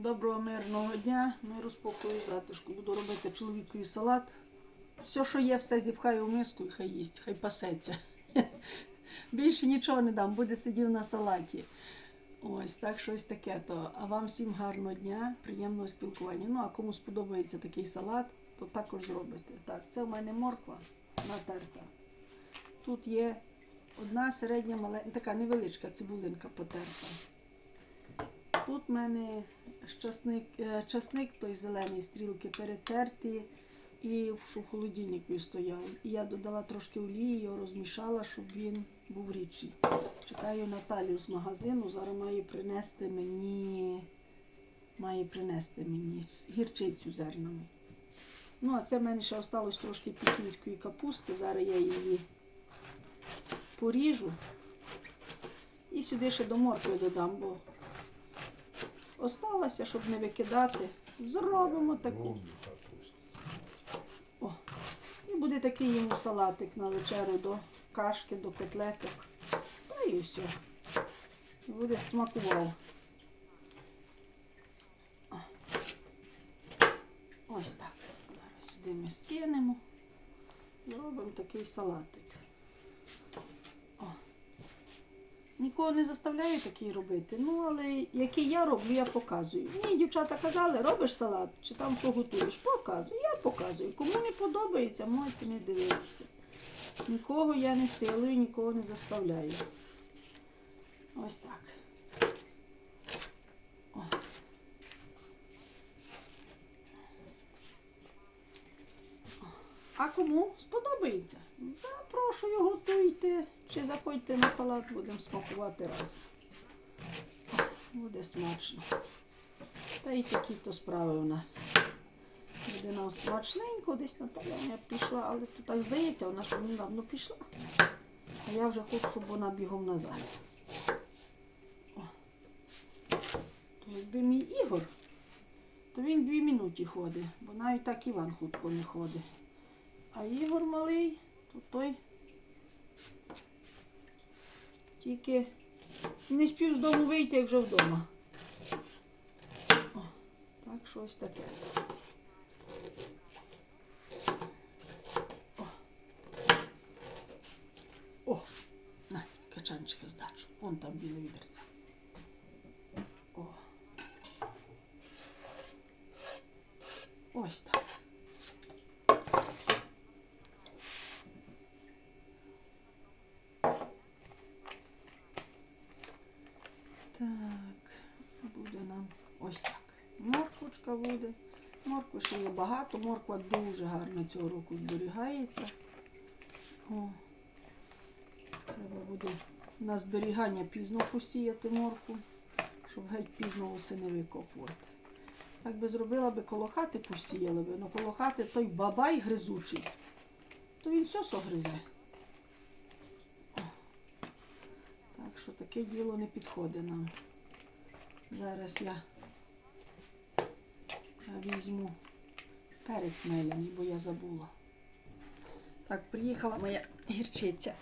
Доброго мирного дня, миру спокою, затишку. Буду робити чоловікові салат. Все, що є, все зіпхаю в миску і хай їсть, хай пасеться. Більше нічого не дам, буде сидів на салаті. Ось так щось таке то. А вам всім гарного дня, приємного спілкування. Ну, а кому сподобається такий салат, то також зробите. Так, це в мене морква натерта. Тут є одна середня маленька, така невеличка цибулинка потерта. В мене часник, е, часник той зелений стрілки перетерті і в холодильнику стояв. І я додала трошки олії, його розмішала, щоб він був рідший. Чекаю Наталю з магазину, зараз має принести мені, має принести мені гірчицю зернами. Ну, а це в мене ще осталось трошки пекінської капусти. Зараз я її поріжу. І сюди ще до моркви додам, бо осталося, щоб не викидати. Зробимо такий. О, і буде такий йому салатик на вечерю до кашки, до котлеток. Та і все. Буде смакував. Ось так. Зараз сюди ми скинемо. Зробимо такий салатик. О. Нікого не заставляю такий робити. Ну, але який я роблю, я показую. Мені дівчата казали, робиш салат чи там що готуєш, показую. Я показую. Кому не подобається, можете не дивитися. Нікого я не силую, нікого не заставляю. Ось так. О. А кому сподобається? Запрошую, готуйте чи заходьте на салат, будемо смакувати разом. Буде смачно. Та й такі то справи у нас. Буде нам смачненько, десь Наталя пішла, але тут так здається, вона що недавно пішла. А я вже хочу, щоб вона бігом назад. То якби мій Ігор, то він дві минуті ходить, бо навіть так Іван хутко не ходить. А Ігор малий, то той тільки не спів з дому вийти, як вже вдома. О, так щось таке. О, О на, качанчика здачу. Вон там біле відерце. О. Ось так. Так, буде нам ось так. Морквочка буде. Моркви ще є багато. Морква дуже гарно цього року зберігається. О, треба буде на зберігання пізно посіяти моркву, щоб геть пізно восени викопувати. Так би зробила би коло хати посіяли би, ну коло хати той бабай гризучий, то він все согризе. Так що таке діло не підходить нам. Зараз я візьму перець меляний, бо я забула. Так, приїхала моя гірчиця.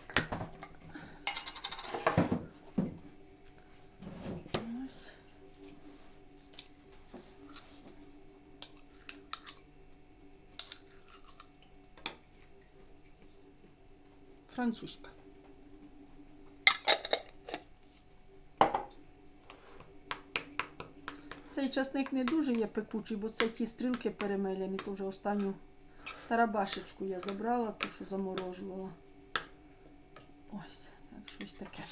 Французька. Цей часник не дуже є пекучий, бо це ті стрілки перемеляні, то вже останню тарабашечку я забрала, ту, що заморожувала. Ось, так, щось таке.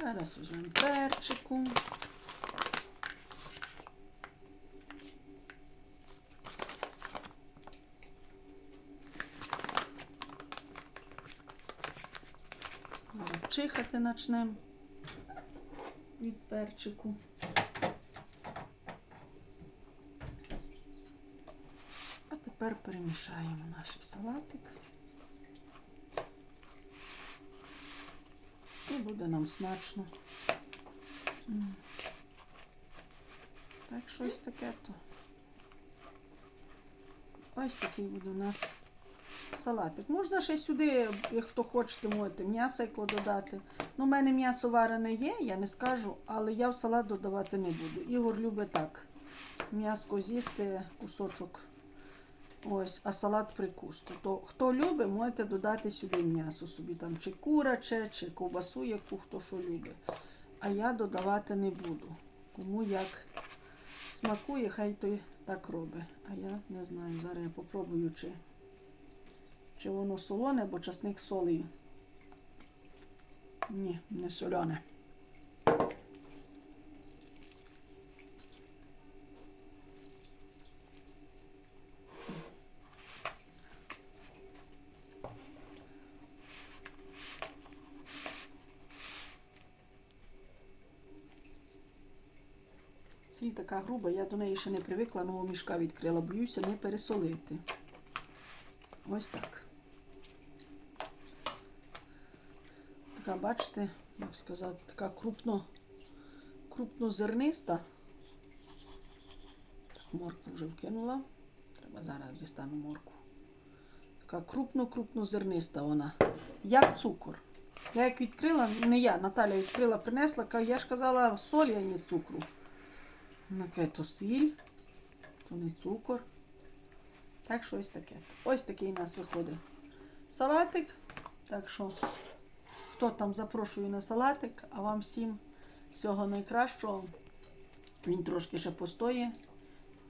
Зараз візьмемо перчику. Зараз Чихати почнемо від перчику. А тепер перемішаємо наш салатик. І буде нам смачно. Так, щось таке то. Ось такий буде у нас салатик. Можна ще сюди, як хто хочете, можете м'ясо додати. Ну, у мене м'ясо варене є, я не скажу, але я в салат додавати не буду. Ігор любить так. М'яско з'їсти, кусочок. Ось, а салат прикуску. То хто любить, можете додати сюди м'ясо собі там, чи кураче, чи ковбасу, яку хто що любить. А я додавати не буду. Кому як смакує, хай той так робить. А я не знаю. Зараз я попробую, чи, чи воно солоне, бо часник солею. Ні, не соляне. Сіль така груба, я до неї ще не привикла, нового мішка відкрила, боюся не пересолити. Ось так. Така, бачите, як сказати, така крупно, крупнозерниста. Так, моркву вже вкинула. Треба зараз дістану моркву. Така крупно-крупнозерниста вона. Як цукор. Я як відкрила, не я, Наталя відкрила, принесла, я ж казала солі, а не цукру. Наке то сіль, то не цукор. Так що ось таке. Ось такий у нас виходить салатик. Так що, хто там запрошую на салатик, а вам всім всього найкращого. Він трошки ще постоє.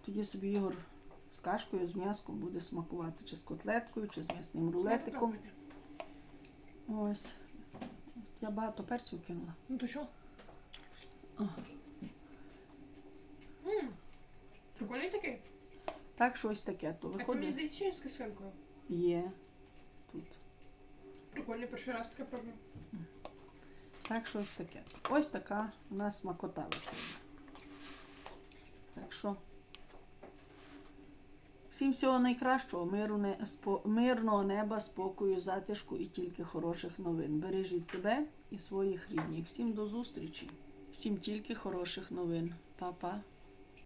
Тоді собі Ігор з кашкою, з м'яском буде смакувати, чи з котлеткою, чи з м'ясним рулетиком. Ось. Я багато перців кинула. Ну то що? Прикольний такий. Так що ось таке. То А це мені здається, що з кислинкою. Є. Тут. Прикольний, перший раз таке пробую. Так що ось таке. Ось така у нас смакота виходить. Так що всім всього найкращого, миру, не, спо, мирного неба, спокою, затишку і тільки хороших новин. Бережіть себе і своїх рідних. Всім до зустрічі. Всім тільки хороших новин. Па-па.